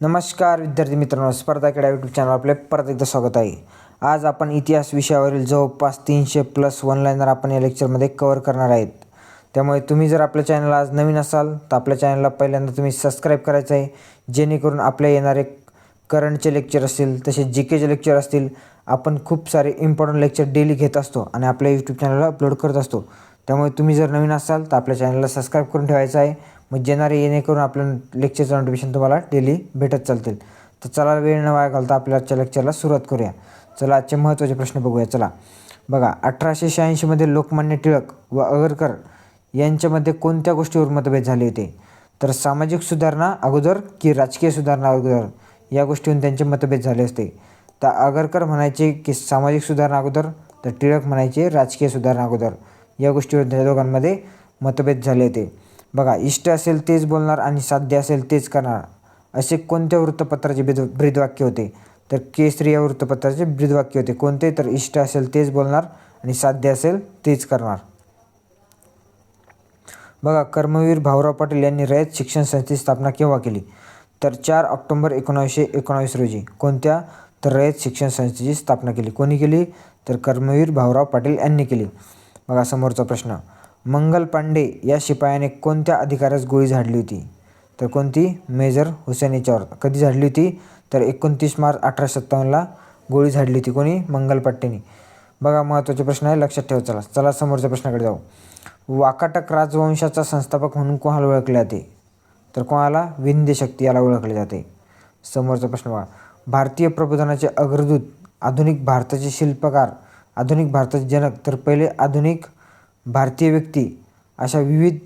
नमस्कार विद्यार्थी मित्रांनो. स्पर्धा क्रीडा यूट्यूब चॅनल आपले परत एकदा स्वागत आहे. आज आपण इतिहास विषयावरील जवळपास तीनशे प्लस वन लाईनर आपण या लेक्चरमध्ये कवर करणार आहेत. त्यामुळे तुम्ही जर आपल्या चॅनलला आज नवीन असाल तर आपल्या चॅनलला पहिल्यांदा तुम्ही सबस्क्राईब करायचं आहे. जेणेकरून आपले येणारे करंटचे लेक्चर असतील तसेच जी केचे लेक्चर असतील आपण खूप सारे इम्पॉर्टंट लेक्चर डेली घेत असतो आणि आपल्या यूट्यूब चॅनलला अपलोड करत असतो. त्यामुळे तुम्ही जर नवीन असाल तर आपल्या चॅनलला सबस्क्राईब करून ठेवायचं आहे. मग येणारे येणेकरून आपलं लेक्चरचं नोटिफिकेशन तुम्हाला डेली भेटत चालतील. तर चला वेळ न वाया घालता आपल्या आजच्या लेक्चरला सुरुवात करूया. चला आजचे महत्त्वाचे प्रश्न बघूया. चला. बघा अठराशे शहाऐंशीमध्ये लोकमान्य टिळक व आगरकर यांच्यामध्ये कोणत्या गोष्टीवर मतभेद झाले होते? तर सामाजिक सुधारणा अगोदर की राजकीय सुधारणा अगोदर या गोष्टीवरून त्यांचे मतभेद झाले असते. तर आगरकर म्हणायचे की सामाजिक सुधारणा अगोदर तर टिळक म्हणायचे राजकीय सुधारणा अगोदर या गोष्टीवर त्या दोघांमध्ये मतभेद झाले होते. बघा इष्ट असेल तेच बोलणार आणि साध्य असेल तेच करणार. असे कोणत्या वृत्तपत्राचे ब्रिद ब्रीदवाक्य होते? तर केसरी या वृत्तपत्राचे ब्रीदवाक्य होते. कोणते? तर इष्ट असेल तेच बोलणार आणि साध्य असेल तेच करणार. बघा कर्मवीर भाऊराव पाटील यांनी रयत शिक्षण संस्थेची स्थापना केव्हा केली? तर चार ऑक्टोंबर एकोणावीसशे एकोणावीस रोजी. कोणत्या? तर रयत शिक्षण संस्थेची स्थापना केली. कोणी केली? तर कर्मवीर भाऊराव पाटील यांनी केली. बघा समोरचा प्रश्न. मंगल पांडे या शिपायाने कोणत्या अधिकाऱ्यास गोळी झाडली होती? तर कोणती? मेजर हुसेन याच्यावर कधी झाडली होती? तर एकोणतीस मार्च अठराशे सत्तावन्नला गोळी झाडली होती कोणी? मंगल बघा महत्त्वाचे प्रश्न आहे लक्षात ठेवा चला. चला समोरच्या प्रश्नाकडे जाऊ. वाकाटक राजवंशाचा संस्थापक म्हणून कोणाला ओळखले जाते? तर कोणाला? विंध्य शक्ती याला ओळखले जाते. समोरचा प्रश्न बघा. भारतीय प्रबोधनाचे अग्रदूत आधुनिक भारताचे शिल्पकार आधुनिक भारताचे जनक तर पहिले आधुनिक भारतीय व्यक्ती अशा विविध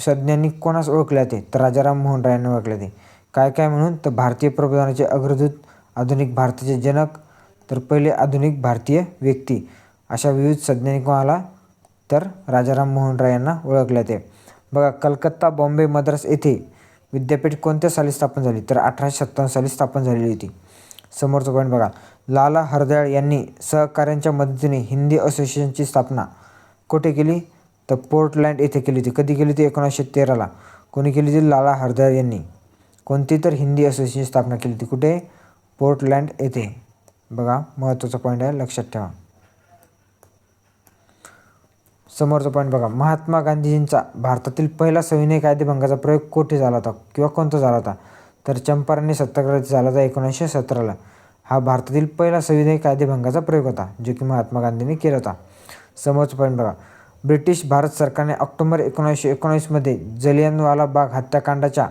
संज्ञांनी कोणास ओळखले जाते तर राजाराम मोहन राय यांना ओळखले जाते काय काय म्हणून? तर भारतीय प्रबोधनाचे अग्रदूत आधुनिक भारताचे जनक तर पहिले आधुनिक भारतीय व्यक्ती अशा विविध संज्ञांनी कोणाला? तर राजाराम मोहन राय यांना ओळखले जाते बघा कलकत्ता बॉम्बे मद्रास येथे विद्यापीठ कोणत्या साली स्थापन झाली? तर अठराशे सत्तावन्न साली स्थापन झालेली होती. समोरचं पॉईंट बघा. लाला हरदयाळ यांनी सहकाऱ्यांच्या मदतीने हिंदी असोसिएशनची स्थापना कुठे केली तर पोर्टलँड येथे केली होती. कधी केली होती? एकोणीसशे तेराला. कोणी केली होती? लाला हरदयाळ यांनी. कोणती तर हिंदी असोसिएशनची स्थापना केली होती. कुठे? पोर्टलँड येथे. बघा महत्त्वाचा पॉईंट आहे. लक्षात ठेवा. समोरचा पॉईंट बघा. महात्मा गांधीजींचा भारतातील पहिला सविनय कायदेभंगाचा प्रयोग कोठे झाला होता किंवा कोणता झाला होता? तर चंपारण्य सत्याग्रह झाला होता एकोणीसशे सतराला. हा भारतातील पहिला सविनय कायदेभंगाचा प्रयोग होता जो की महात्मा गांधींनी केला होता. समज पॉईंट बघा ब्रिटिश भारत सरकारने ऑक्टोबर एकोणीसशे एकोणीसमध्ये जलियनवाला बाग हत्याकांडाच्या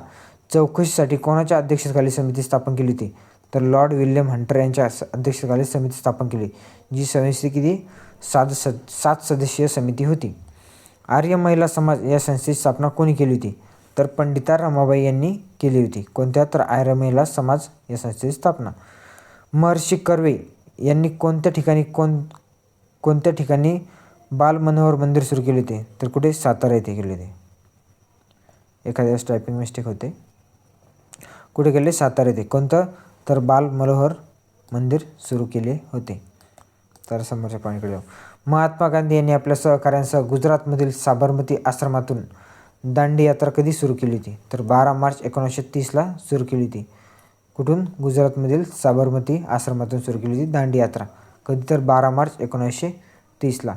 चौकशीसाठी कोणाच्या अध्यक्षतेखाली समिती स्थापन केली होती? तर लॉर्ड विल्यम हंटर यांच्या अध्यक्षतेखाली समिती स्थापन केली जी समिती किती? सात सद सात सदस्यीय समिती होती. आर्य महिला समाज या संस्थेची स्थापना कोणी केली होती? तर पंडिता रमाबाई यांनी केली होती. कोणत्या? तर आर्य महिला समाज या संस्थेची स्थापना. महर्षी कर्वे यांनी कोणत्या ठिकाणी कोण कोणत्या ठिकाणी बाल मनोहर मंदिर सुरू केले होते तर कुठे? सातारा येथे केले होते. एखाद्या वेळेस टायपिंग मिस्टेक होते. कुठे केले? सातारा येथे. कोणतं? तर बाल मनोहर मंदिर सुरू केले होते. तर समोरच्या पाण्याकडे जाऊ. महात्मा गांधी यांनी आपल्या सहकाऱ्यांसह गुजरातमधील साबरमती आश्रमातून दांडी यात्रा कधी सुरू केली होती? तर बारा मार्च एकोणीसशे तीसला सुरू केली होती. कुठून? गुजरातमधील साबरमती आश्रमातून सुरू केली होती दांडी यात्रा. कधी? तर बारा मार्च एकोणीसशे तीसला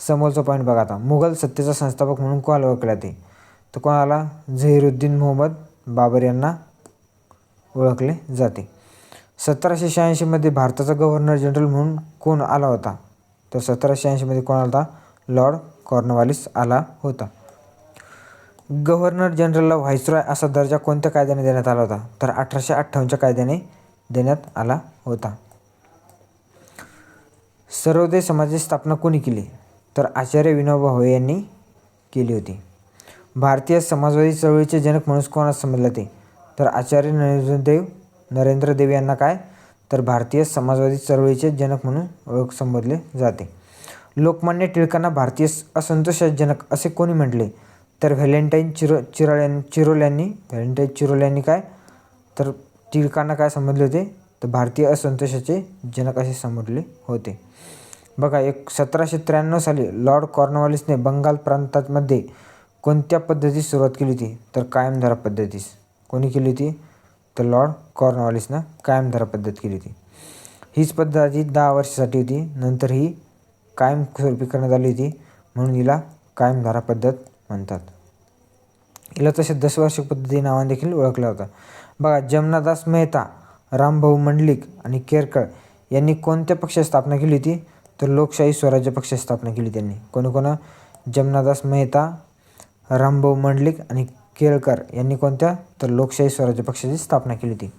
समोरचा पॉईंट बघा आता. मुघल सत्तेचा संस्थापक म्हणून कोणाला ओळखले जाते? तर कोणाला? झहिरुद्दीन मोहम्मद बाबर यांना ओळखले जाते. सतराशे शहाऐंशीमध्ये भारताचा गव्हर्नर जनरल म्हणून कोण आला होता? तर सतराशे ऐंशीमध्ये कोण आला होता? लॉर्ड कॉर्नवालिस आला होता. गव्हर्नर जनरलला व्हाईसरॉय असा दर्जा कोणत्या कायद्याने देण्यात आला होता? तर अठराशे अठ्ठावन्नच्या कायद्याने देण्यात आला होता. सर्वोदय समाजाची स्थापना कोणी केली? तर आचार्य विनोबा भावे यांनी केली होती. भारतीय समाजवादी चळवळीचे जनक म्हणून कोणास समजलं ते? तर आचार्य नरेंद्रदेव नरेंद्रदेव यांना काय? तर भारतीय समाजवादी चळवळीचे जनक म्हणून ओळख संबोधले जाते. लोकमान्य टिळकांना भारतीय असंतोषजनक असे कोणी म्हटले? तर व्हॅलेंटाईन चिरो चिराळ यांनी चिरोल यांनी व्हॅलेंटाईन चिरोल यांनी काय? तर टिळकांना काय समजले होते? तर भारतीय असंतोषाचे जनक असे संबोधले होते. बघा एक सतराशे त्र्याण्णव साली लॉर्ड कॉर्नवालिसने बंगाल प्रांतामध्ये कोणत्या पद्धतीस सुरुवात केली होती? तर कायमधारा पद्धतीस. कोणी केली होती? तर लॉर्ड कॉर्नवॉलिसनं कायमधारा पद्धत केली होती. हीच पद्धत आधी दहा वर्षासाठी होती. नंतर ही कायम स्वरूपी करण्यात आली होती. म्हणून हिला कायमधारा पद्धत म्हणतात. हिला तसे दशवार्षिक पद्धती नावाने देखील ओळखला होता बघा जमनादास मेहता रामभाऊ मंडलिक आणि केरकळ यांनी कोणत्या पक्षाची स्थापना केली होती? तर लोकशाही स्वराज्य पक्षाची स्थापना केली त्यांनी. कोणी कोणा? जमनादास मेहता रामभाऊ मंडलिक आणि केळकर यांनी कोणत्या? तर लोकशाही स्वराज्य पक्षाची स्थापना केली होती.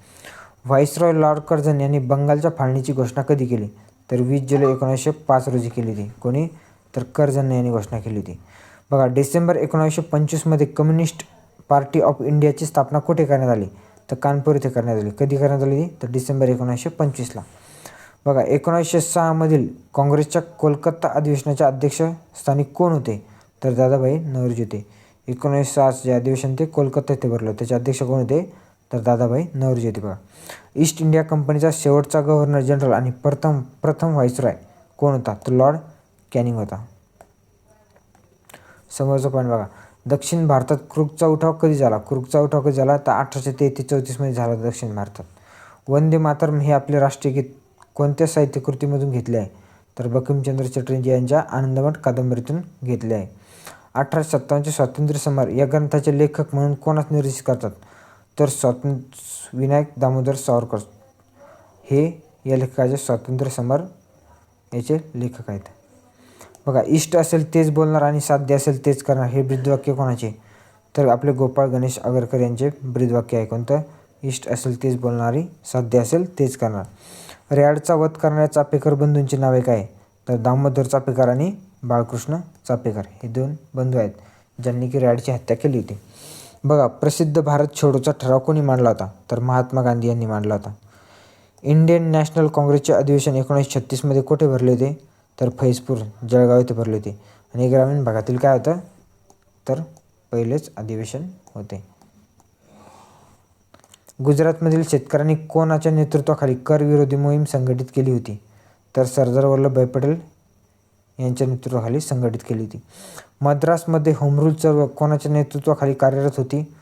व्हाईसरॉय लॉर्ड कर्झन यांनी बंगालच्या फाळणीची घोषणा कधी केली? तर वीस जुलै एकोणीसशे पाच रोजी केली होती. कोणी? तर कर्झन यांनी घोषणा केली होती. बघा डिसेंबर एकोणीसशे पंचवीसमध्ये कम्युनिस्ट पार्टी ऑफ इंडियाची स्थापना कुठे करण्यात आली? तर कानपूर येथे करण्यात आली. कधी करण्यात आली ती? तर डिसेंबर एकोणीसशे पंचवीसला बघा एकोणीसशे सहामधील काँग्रेसच्या कोलकाता अधिवेशनाच्या अध्यक्षस्थानी कोण होते? तर दादाभाई नवरोजी होते. एकोणीसशे सहाचे जे अधिवेशन ते कोलकाता येथे भरलं. त्याचे अध्यक्ष कोण होते? तर दादाभाई नवरोजी होते बघा. ईस्ट इंडिया कंपनीचा शेवटचा गव्हर्नर जनरल आणि प्रथम प्रथम व्हाईसरॉय कोण होता? तर लॉर्ड कॅनिंग होता. समोरचा पॉईंट बघा. दक्षिण भारतात क्रुकचा उठाव कधी झाला? क्रुकचा उठाव कधी झाला? तर अठराशे तेहतीस चौतीसमध्ये झाला दक्षिण भारतात. वंदे मातरम हे आपले राष्ट्रीय गीत कोणत्या साहित्यकृतीमधून घेतले आहे? तर बंकिमचंद्र चटर्जी यांच्या आनंदमठ कादंबरीतून घेतले आहे. अठराशे सत्तावन्नचे स्वातंत्र्य समर या ग्रंथाचे लेखक म्हणून कोणास निर्देशित करतात? तर स्वातंत्र्य विनायक दामोदर सावरकर. हे या लेखकाचे स्वातंत्र्य समर याचे लेखक आहेत. बघा इष्ट असेल तेच बोलणार आणि साध्य असेल तेच करणार हे ब्रीदवाक्य कोणाचे? तर आपले गोपाळ गणेश आगरकर यांचे ब्रीदवाक्य आहे कोणतं? इष्ट असेल तेच बोलणारी साध्य असेल तेच करणार. रॅडचा वध करणाऱ्या चापेकर बंधूंची नावे काय? तर दामोदर चापेकर आणि बाळकृष्ण चापेकर हे दोन बंधू आहेत ज्यांनी की रॅडची हत्या केली होती. बघा प्रसिद्ध भारत छोडोचा ठराव कोणी मांडला होता? तर महात्मा गांधी यांनी मांडला होता. इंडियन नॅशनल काँग्रेसचे अधिवेशन एकोणीसशे छत्तीसमध्ये कुठे भरले होते? तर फैजपूर जळगाव येथे भरले होते. आणि ग्रामीण भागातील काय होतं? तर पहिलेच अधिवेशन होते. गुजरातमधील शेतकऱ्यांनी कोणाच्या नेतृत्वाखाली कर विरोधी मोहीम संघटित केली होती? तर सरदार वल्लभभाई पटेल यांच्या नेतृत्वाखाली संघटित केली होती. मद्रासमध्ये होमरूल चळवळ कोणाच्या नेतृत्वाखाली कार्यरत होती?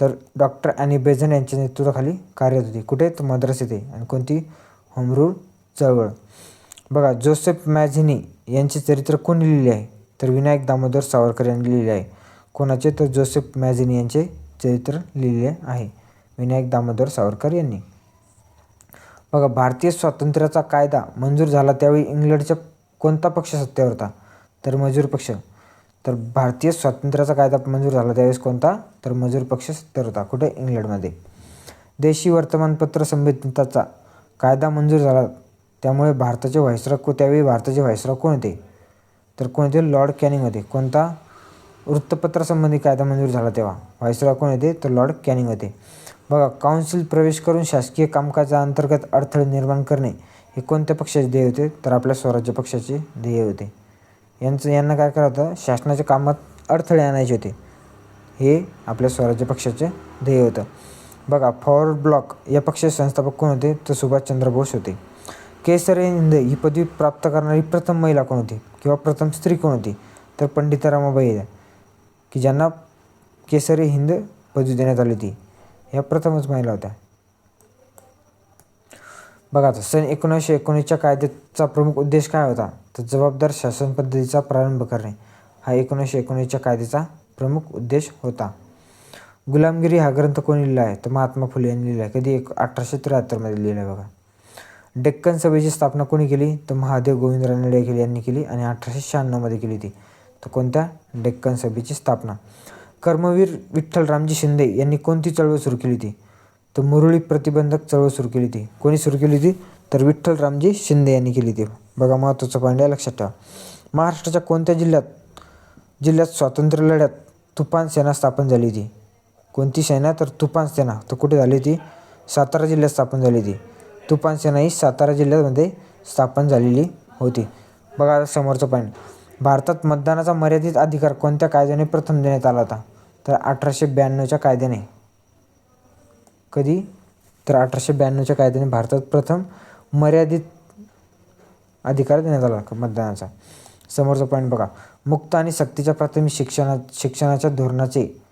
तर डॉक्टर आणि बेझन यांच्या नेतृत्वाखाली कार्यरत होती. कुठे? तर मद्रास येथे. आणि कोणती? होमरूल चळवळ. बघा जोसेफ मॅझिनी यांचे चरित्र कोणी लिहिले आहे? तर विनायक दामोदर सावरकर यांनी लिहिले आहे. कोणाचे? तर जोसेफ मॅझिनी यांचे चरित्र लिहिले आहे. विनायक दामोदर सावरकर यांनी. बघा भारतीय स्वातंत्र्याचा कायदा मंजूर झाला त्यावेळी इंग्लंडच्या कोणता पक्ष सत्तेवर होता? तर मजूर पक्ष. तर भारतीय स्वातंत्र्याचा कायदा मंजूर झाला त्यावेळेस कोणता? तर मजूर पक्ष सत्तेवर होता. कुठे? इंग्लंडमध्ये. देशी वर्तमानपत्र संहिताचा कायदा मंजूर झाला त्यामुळे भारताचे व्हायसराय को त्यावेळी भारताचे व्हायसराय कोण होते? तर कोण होते? लॉर्ड कॅनिंग होते. कोणता? वृत्तपत्रासंबंधी कायदा मंजूर झाला तेव्हा. व्हायसराय कोण होते? तर लॉर्ड कॅनिंग होते. बघा काउन्सिल प्रवेश करून शासकीय कामकाजा अंतर्गत अडथळे निर्माण करणे हे कोणत्या पक्षाचे ध्येय होते? तर आपल्या स्वराज्य पक्षाचे ध्येय होते. यांचं यांना काय करायचं होतं? शासनाच्या कामात अडथळे आणायचे होते. हे आपल्या स्वराज्य पक्षाचे ध्येय होतं. बघा फॉरवर्ड ब्लॉक या पक्षाचे संस्थापक कोण होते? तर सुभाषचंद्र बोस होते. केसरी हिंद ही पदवी प्राप्त करणारी प्रथम महिला कोण होती? किंवा प्रथम स्त्री कोण होती? तर पंडिता रमाबाई की ज्यांना केसरी हिंद पदवी देण्यात आली होती. ह्या प्रथमच महिला होत्या बघा आता सन एकोणीसशे एकोणीसच्या कायद्याचा प्रमुख उद्देश काय होता? तर जबाबदार शासन पद्धतीचा प्रारंभ करणे हा एकोणीसशे एकोणीसच्या कायद्याचा प्रमुख उद्देश होता. गुलामगिरी हा ग्रंथ कोणी लिहिला आहे? तर महात्मा फुले यांनी लिहिला आहे. कधी एक अठराशे त्र्याहत्तरमध्ये लिहिला आहे बघा. डेक्कन सभेची स्थापना कोणी केली? तर महादेव गोविंद रानडे यांनी केली आणि अठराशे शहाण्णवमध्ये केली होती तर कोणत्या? डेक्कन सभेची स्थापना. कर्मवीर विठ्ठल रामजी शिंदे यांनी कोणती चळवळ सुरू केली होती? तर मुरळी प्रतिबंधक चळवळ सुरू केली होती. कोणी सुरू केली होती? तर विठ्ठल रामजी शिंदे यांनी केली होती. बघा महत्त्वाचं पॉईंट आहे लक्षात ठेवा. महाराष्ट्राच्या कोणत्या जिल्ह्यात जिल्ह्यात स्वातंत्र्य लढ्यात तुफान सेना स्थापन झाली होती? कोणती सेना? तर तुफान सेना. तर कुठे झाली होती? सातारा जिल्ह्यात स्थापन झाली होती. तुफान सेना ही सातारा जिल्ह्यामध्ये स्थापन झालेली होती. बघा समोरचं समोरचा पॉईंट भारतात मतदानाचा मर्यादित अधिकार कोणत्या कायद्याने प्रथम देण्यात आला होता? तर अठराशे ब्याण्णवच्या कायद्याने. कधी? तर अठराशे ब्याण्णवच्या कायद्याने भारतात प्रथम मर्यादित अधिकार देण्यात आला मतदानाचा. समोरचा पॉईंट बघा. मुक्त आणि सक्तीच्या प्राथमिक शिक्षणा शिक्षणाच्या धोरणाचे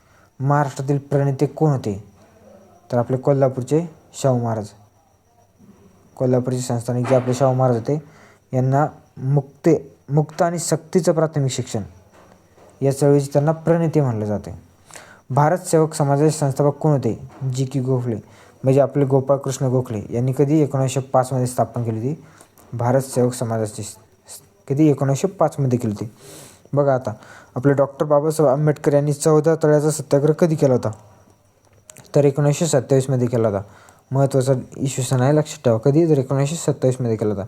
महाराष्ट्रातील प्रणेते कोण होते? तर आपले कोल्हापूरचे शाहू महाराज. कोल्हापूरचे संस्थानिक जे आपले शाहू महाराज होते यांना मुक्ते मुक्त आणि सक्तीचं प्राथमिक शिक्षण या चळवळीचे त्यांना प्रणेते म्हणलं जाते. भारत सेवक समाजाचे संस्थापक कोण होते? जी की गोखले. म्हणजे आपले गोपाळकृष्ण गोखले यांनी कधी एकोणीसशे पाचमध्ये स्थापन केली होती? भारत सेवक समाजाची कधी एकोणीसशे पाचमध्ये केली होती? बघा आता आपले डॉक्टर बाबासाहेब आंबेडकर यांनी चौदा तळ्याचा सत्याग्रह कधी केला होता? तर एकोणीसशे सत्तावीसमध्ये केला होता. महत्त्वाचा इश्यूसन आहे लक्षात ठेवा. कधी? तर एकोणीसशे सत्तावीसमध्ये केला होता.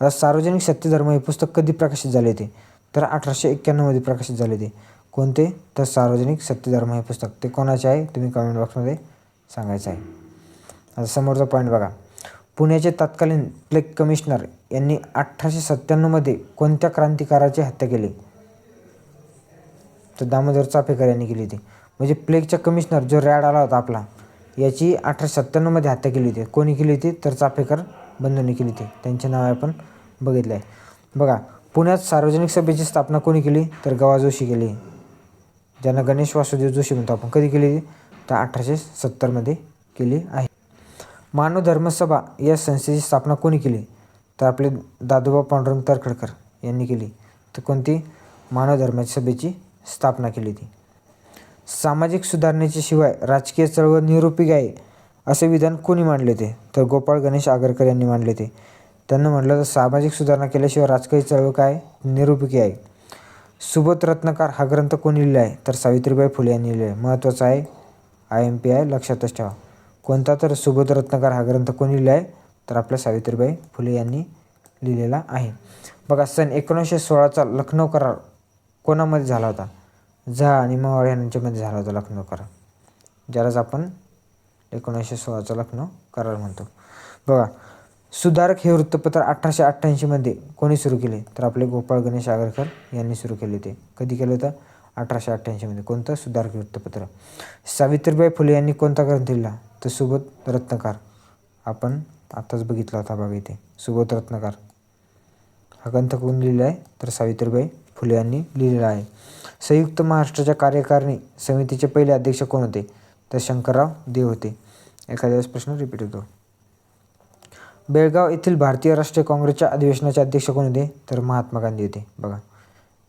आता सार्वजनिक सत्यधर्म हे पुस्तक कधी प्रकाशित झाले होते? तर अठराशे एक्क्याण्णवमध्ये प्रकाशित झाले होते. कोणते? तर सार्वजनिक सत्यधर्म हे पुस्तक. ते कोणाचे आहे? तुम्ही कमेंट बॉक्समध्ये सांगायचं आहे. आता समोरचा पॉईंट बघा. पुण्याचे तत्कालीन प्लेग कमिशनर यांनी अठराशे सत्त्याण्णवमध्ये कोणत्या क्रांतिकाराची हत्या केली? तर दामोदर चाफेकर यांनी केली होती. म्हणजे प्लेगचा कमिशनर जो रॅड आला होता आपला याची अठराशे सत्त्याण्णवमध्ये हत्या केली होती. कोणी केली होती? तर चाफेकर बंधूंनी केली होती. त्यांचे नाव आपण बघितलं आहे बघा पुण्यात सार्वजनिक सभेची स्थापना कोणी केली? तर गवा जोशी केली. ज्यांना गणेश वासुदेव जोशी म्हणतो आपण कधी केली तर अठराशे सत्तरमध्ये केली आहे. मानव धर्मसभा या संस्थेची स्थापना कोणी केली? तर आपले दादोबा पांडुरंग तरखडकर यांनी केली. तर कोणती? मानव धर्माच्या सभेची स्थापना केली ती सामाजिक सुधारणेच्या शिवाय राजकीय चळवळ निरुपयोगी आहे असे विधान कोणी मांडले ते तर गोपाळ गणेश आगरकर यांनी मांडले ते त्यांना म्हटलं तर सामाजिक सुधारणा केल्याशिवाय राजकीय चळवळ काय? निरुपयोगी आहे सुबोध रत्नकार हा ग्रंथ कोणी लिहिला आहे? तर सावित्रीबाई फुले यांनी लिहिला आहे. महत्त्वाचा आहे आय एम पी आय लक्षातच ठेवा. कोणता तर सुबोध रत्नकार हा ग्रंथ कोणी लिहिला आहे? तर आपल्या सावित्रीबाई फुले यांनी लिहिलेला आहे. बघा सन एकोणीसशे सोळाचा लखनौ करार कोणामध्ये झाला होता? झा आणि मवाळ यांच्यामध्ये झाला होता लखनौ करार. ज्यालाच आपण एकोणीसशे सोळाचा लखनौ करार म्हणतो. बघा सुधारक हे वृत्तपत्र अठराशे अठ्ठ्याऐंशीमध्ये कोणी सुरू केले? तर आपले गोपाळ गणेश आगरकर यांनी सुरू केले ते कधी केलं होतं? अठराशे अठ्ठ्याऐंशीमध्ये कोणतं? सुधारक हे वृत्तपत्र. सावित्रीबाई फुले यांनी कोणता ग्रंथ लिहिला? तर सुबोध रत्नकार. आपण आताच बघितला होता बघा इथे. सुबोध रत्नकार. हा ग्रंथ कोण लिहिला आहे? तर सावित्रीबाई फुले यांनी लिहिलेला आहे. संयुक्त महाराष्ट्राच्या कार्यकारिणी समितीचे पहिले अध्यक्ष कोण होते? तर शंकरराव देव होते. एखाद्या वेळेस प्रश्न रिपीट होतो. बेळगाव येथील भारतीय राष्ट्रीय काँग्रेसच्या अधिवेशनाचे अध्यक्ष कोण होते? तर महात्मा गांधी होते. बघा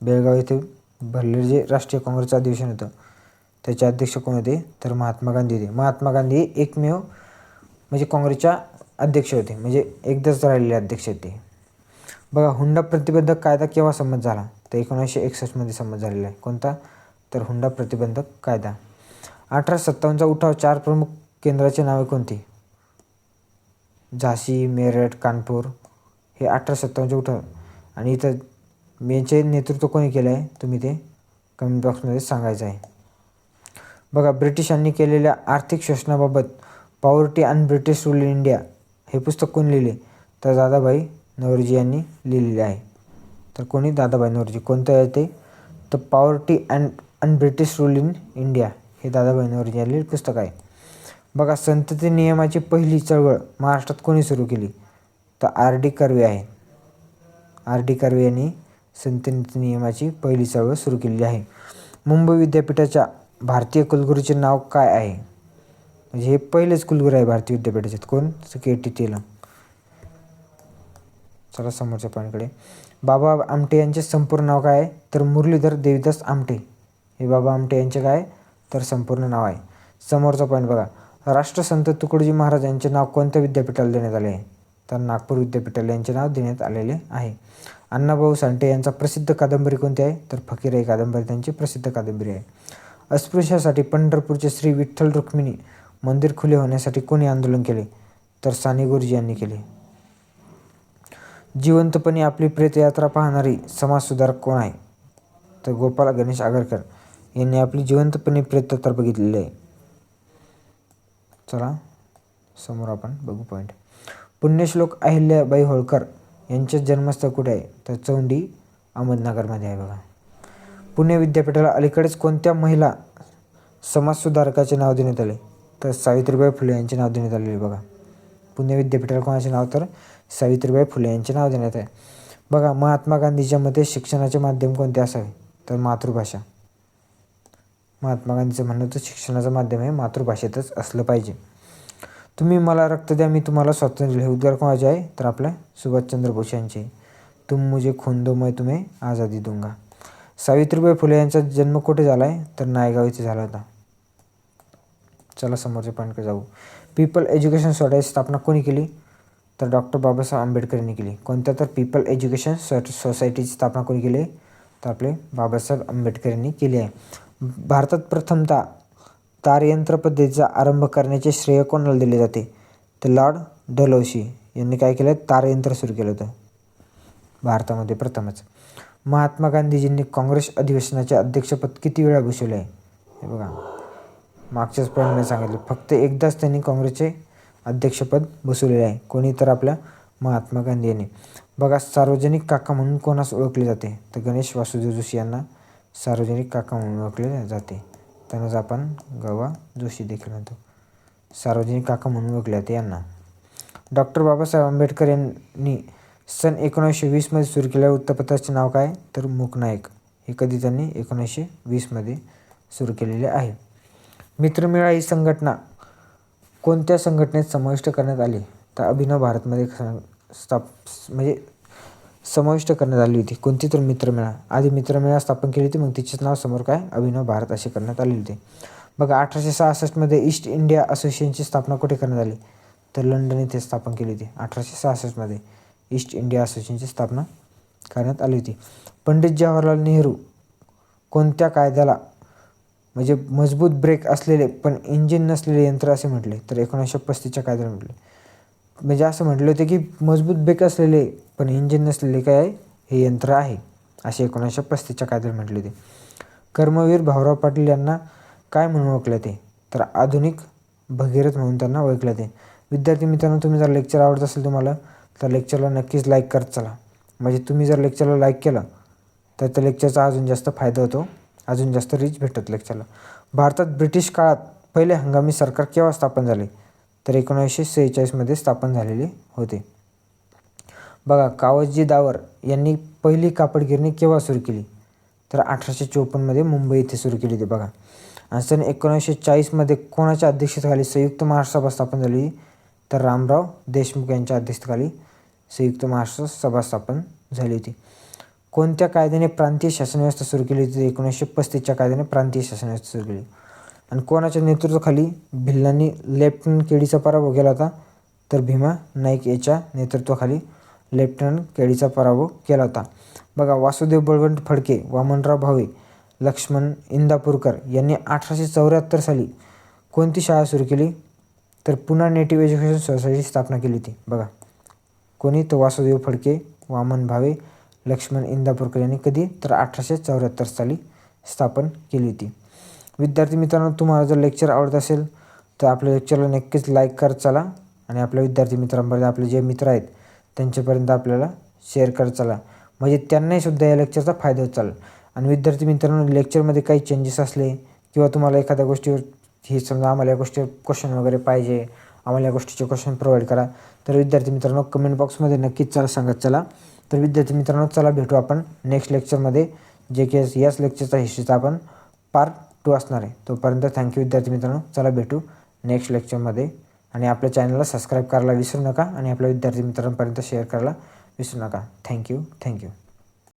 बेळगाव येथे भरलेले जे राष्ट्रीय काँग्रेसचं अधिवेशन होतं. त्याचे अध्यक्ष कोण होते? तर महात्मा गांधी होते. महात्मा गांधी हे एकमेव म्हणजे काँग्रेसच्या अध्यक्ष होते. म्हणजे एकदाच राहिलेले अध्यक्ष होते. बघा हुंडा प्रतिबंधक कायदा केव्हा संमत झाला? तर एकोणीसशे एकसष्टमध्ये संमत झालेला आहे. कोणता? तर हुंडा प्रतिबंधक कायदा. अठराशे सत्तावन्नचा उठाव चार प्रमुख केंद्राची नावे कोणती? झाशी मेरठ कानपूर हे अठराशे सत्तावन्नचे उठाव आणि इथं मेचे नेतृत्व कोणी केलं आहे तुम्ही ते कमेंट बॉक्समध्ये सांगायचं आहे. बघा ब्रिटिशांनी केलेल्या आर्थिक शोषणाबाबत poverty and British rule in India हे पुस्तक कोणी लिहिले? तर दादाभाई नवरोजी यांनी लिहिलेले आहे. तर कोणी? दादाभाई नवरोजी. कोणतं आहे ते? तर poverty and unBritish rule in India हे दादाभाई नवरोजी यांनी पुस्तक आहे. बघा संतती नियमाची पहिली चळवळ महाराष्ट्रात कोणी सुरू केली? तर आर डी कर्वे आहे. आर डी कर्वे यांनी संतती नियमाची पहिली चळवळ सुरू केलेली आहे. मुंबई विद्यापीठाच्या भारतीय कुलगुरूचे नाव काय आहे? म्हणजे हे पहिलेच कुलगुरू आहे भारतीय विद्यापीठाचे. कोण? के टी तेलम चला समोरच्या पॉईंटकडे बाबा आमटे यांचे संपूर्ण नाव काय आहे? तर मुरलीधर देवीदास आमटे. हे बाबा आमटे यांचे काय आहे? तर संपूर्ण नाव आहे. समोरचा पॉईंट बघा. राष्ट्रसंत तुकडोजी महाराज यांचे नाव कोणत्या विद्यापीठाला देण्यात आले? आहे तर नागपूर विद्यापीठाला यांचे नाव देण्यात आलेले आहे. अण्णाभाऊ साठे यांचा प्रसिद्ध कादंबरी कोणती आहे? तर फकीर ही कादंबरी त्यांची प्रसिद्ध कादंबरी आहे. अस्पृश्यासाठी पंढरपूरचे श्री विठ्ठल रुक्मिणी मंदिर खुले होण्यासाठी कोणी आंदोलन केले? तर साने गुरुजी यांनी केले. जिवंतपणे आपली प्रेतयात्रा पाहणारी समाजसुधारक कोण आहे? तर गोपाल गणेश आगरकर यांनी आपली जिवंतपणे प्रेतयात्रा बघितलेली आहे. चला समोर आपण बघू पॉईंट पुण्यश्लोक अहिल्याबाई होळकर यांचे जन्मस्थळ कुठे आहे? तर चौंडी अहमदनगरमध्ये आहे बघा. पुणे विद्यापीठाला अलीकडेच कोणत्या महिला समाजसुधारकाचे नाव देण्यात आले? तर सावित्रीबाई फुले यांचे नाव देण्यात आलेले बघा. पुणे विद्यापीठाला कोणाचे नाव? तर सावित्रीबाई फुले यांचे नाव देण्यात आहे. बघा महात्मा गांधीच्या मते शिक्षणाचे माध्यम कोणते असावे? तर मातृभाषा. महात्मा गांधीचं म्हणणं होतं शिक्षणाचं माध्यम हे मातृभाषेतच असलं पाहिजे. तुम्ही मला रक्त द्या मी तुम्हाला स्वातंत्र्य हे उद्गार कोणाचे आहे? तर आपल्या सुभाषचंद्र बोस यांचे. तुम मुझे खून दो मैं तुम्ही आझादी दूंगा. सावित्रीबाई फुले यांचा जन्म कुठे झाला आहे तर नायगाव इथे झाला होता. चला समोरच्या पॉईंटकडे जाऊ. पीपल एज्युकेशन सोसायटीची स्थापना कोणी केली? तर डॉक्टर बाबासाहेब आंबेडकर यांनी केली. कोणत्या तर पीपल एज्युकेशन सोसायटीची स्थापना कोणी केली? तर आपले बाबासाहेब आंबेडकर यांनी केली आहे. भारतात प्रथमतः तारयंत्र पद्धतीचा आरंभ करण्याचे श्रेय कोणाला दिले जाते? तर लॉर्ड डलौसी यांनी काय केलं? तारयंत्र सुरू केलं होतं. भारतामध्ये प्रथमच. महात्मा गांधीजींनी काँग्रेस अधिवेशनाचे अध्यक्षपद किती वेळा भूषवले आहे? हे बघा. मागच्याच प्रमाणे सांगितले. फक्त एकदाच त्यांनी काँग्रेसचे अध्यक्षपद बसवलेले आहे. कोणी तर आपल्या महात्मा गांधी यांनी. बघा सार्वजनिक काका म्हणून कोणास ओळखले जाते? तर गणेश वासुदेव जोशी यांना सार्वजनिक काका म्हणून ओळखले जाते. त्यांनाच आपण गवा जोशी देखील म्हणतो. सार्वजनिक काका म्हणून ओळखले जाते यांना. डॉक्टर बाबासाहेब आंबेडकर यांनी सन एकोणीसशे वीसमध्ये सुरू केलेल्या वृत्तपत्राचे नाव काय? तर मूकनायक हे कधी त्यांनी एकोणीसशे वीसमध्ये सुरू केलेले आहे. मित्रमेळा ही संघटना कोणत्या संघटनेत समाविष्ट करण्यात आली? तर अभिनव भारतमध्ये स्थाप म्हणजे समाविष्ट करण्यात आली होती. कोणती तर मित्रमेळा. आधी मित्रमेळा स्थापन केली होती मग तिचेच नाव समोर काय? अभिनव भारत असे करण्यात आले होते. बघा अठराशे सहासष्टमध्ये ईस्ट इंडिया असोसिएशनची स्थापना कुठे करण्यात आली? तर लंडन येथे स्थापन केली होती. अठराशे सहासष्टमध्ये ईस्ट इंडिया असोसिएशनची स्थापना करण्यात आली होती. पंडित जवाहरलाल नेहरू कोणत्या कायद्याला म्हणजे मजबूत ब्रेक असलेले पण इंजिन नसलेले यंत्र असे म्हटले? तर एकोणीसशे पस्तीसच्या कायद्याला म्हटले. म्हणजे असं म्हटले होते की मजबूत ब्रेक असलेले पण इंजिन नसलेले काय हे यंत्र आहे. असे एकोणीसशे पस्तीसच्या कायद्यात म्हटले होते. कर्मवीर भाऊराव पाटील यांना काय म्हणून ओळखले ते? तर आधुनिक भगीरथ म्हणून त्यांना ओळखले ते. विद्यार्थी मित्रांनो तुम्ही जर लेक्चर आवडत असेल तुम्हाला तर लेक्चरला नक्कीच लाईक करत चला. म्हणजे तुम्ही जर लेक्चरला लाईक केलं तर त्या लेक्चरचा अजून जास्त फायदा होतो. अजून जास्त रीच भेटत लेक्चरला भारतात ब्रिटिश काळात पहिले हंगामी सरकार केव्हा स्थापन झाले? तर एकोणीसशे सेहेचाळीसमध्ये स्थापन झालेले होते. बघा कावजी दावर यांनी पहिली कापड गिरणी केव्हा सुरू केली? तर अठराशे चोपन्नमध्ये मुंबई इथे सुरू केली होती बघा. आणि सन एकोणीसशे चाळीसमध्ये कोणाच्या अध्यक्षतेखाली संयुक्त महाराष्ट्र सभा स्थापन झाली? तर रामराव देशमुख यांच्या अध्यक्षतेखाली संयुक्त महाराष्ट्र सभा स्थापन झाली होती. कोणत्या कायद्याने प्रांतीय शासन व्यवस्था सुरू केली होती? एकोणीसशे पस्तीसच्या कायद्याने प्रांतीय शासन व्यवस्था सुरू केली. आणि कोणाच्या नेतृत्वाखाली भिल्लांनी लेफ्टनंट केळीचा पराभव केला होता तर भीमा नाईक याच्या नेतृत्वाखाली लेफ्टनंट केळीचा पराभव केला होता. बघा वासुदेव बळवंत फडके वामनराव भावे लक्ष्मण इंदापूरकर यांनी अठराशे चौऱ्याहत्तर साली कोणती शाळा सुरू केली? तर पुन्हा नेटिव्ह एज्युकेशन सोसायटीची स्थापना केली होती. बघा कोणी? तर वासुदेव फडके वामन भावे लक्ष्मण इंदापूरकर यांनी कधी? तर अठराशे चौऱ्याहत्तर साली स्थापन केली होती. विद्यार्थी मित्रांनो तुम्हाला जर लेक्चर आवडत असेल तर आपल्या लेक्चरला नक्कीच लाईक करत चला. आणि आपल्या विद्यार्थी मित्रांपर्यंत आपले जे मित्र आहेत त्यांच्यापर्यंत आपल्याला शेअर करत चला. म्हणजे त्यांनाही सुद्धा या लेक्चरचा फायदा होत चालेल. आणि विद्यार्थी मित्रांनो लेक्चरमध्ये काही चेंजेस असले किंवा तुम्हाला एखाद्या गोष्टीवर हे समजा आम्हाला या गोष्टीवर क्वेश्चन वगैरे पाहिजे आम्हाला या गोष्टीचे क्वेश्चन प्रोव्हाइड करा तर विद्यार्थी मित्रांनो कमेंट बॉक्समध्ये नक्कीच चला सांगत चला. तर विद्यार्थी मित्रांनो चला भेटू आपण नेक्स्ट लेक्चरमध्ये जे की याच लेक्चरचा हिस्ट्रीचा आपण पार्ट टू असणार आहे. तोपर्यंत थँक्यू विद्यार्थी मित्रांनो. चला भेटू नेक्स्ट लेक्चरमध्ये आणि आपल्या चॅनलला सबस्क्राईब करायला विसरू नका आणि आपल्या विद्यार्थी मित्रांपर्यंत शेअर करायला विसरू नका. Thank you thank you